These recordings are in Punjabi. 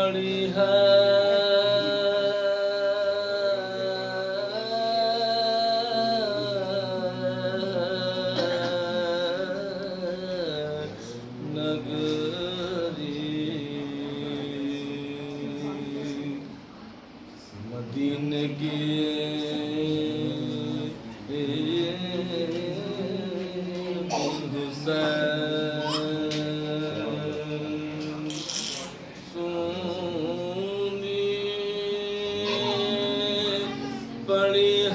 ਪੜੀ ਹੈ। ਨਗਰੀ। ਮਦੀਨੇ ਕੀ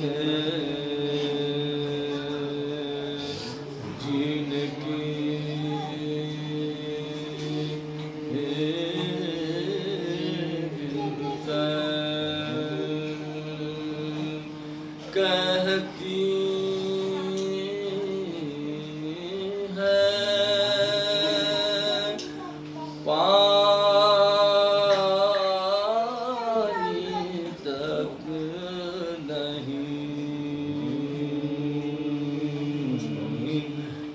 ਹੈ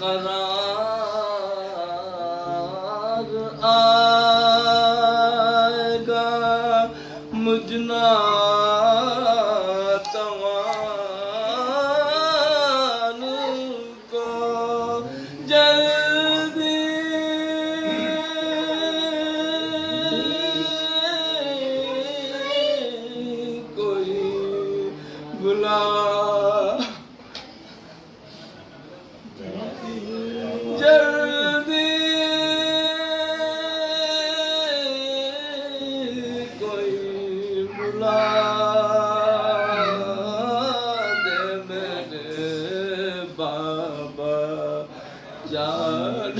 قرار آئے گا مجنا توان کو جلدی کوئی بلا ਜਾਨ